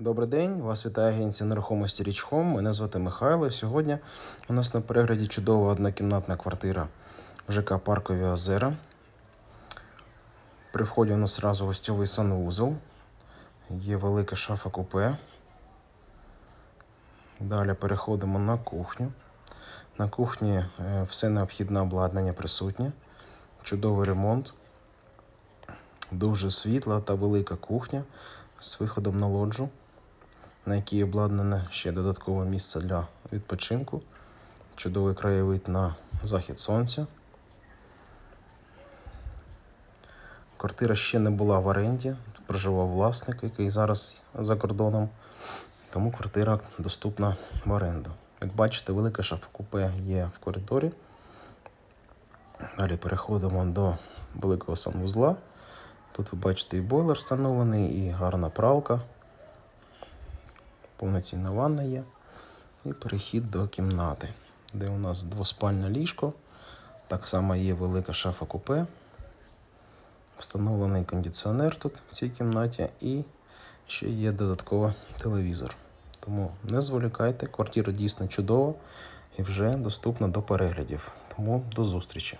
Добрий день, вас вітає агенція нерухомості Річхом. Мене звати Михайло. Сьогодні у нас на перегляді чудова однокімнатна квартира в ЖК Паркові Озера. При вході у нас одразу гостьовий санвузол. Є велика шафа купе. Далі переходимо на кухню. На кухні е, все необхідне обладнання присутнє. Чудовий ремонт. Дуже світла та велика кухня з виходом на лоджу, на якій обладнане ще додаткове місце для відпочинку. Чудовий краєвид на захід сонця. Квартира ще не була в оренді. Тут проживав власник, який зараз за кордоном. Тому квартира доступна в оренду. Як бачите, велика шафа купе є в коридорі. Далі переходимо до великого санвузла. Тут ви бачите і бойлер встановлений, і гарна пралка. Повноцінна ванна є. І перехід до кімнати, де у нас двоспальне ліжко. Так само є велика шафа купе. Встановлений кондиціонер тут в цій кімнаті і ще є додатково телевізор. Тому не зволікайте, квартира дійсно чудова і вже доступна до переглядів. Тому до зустрічі!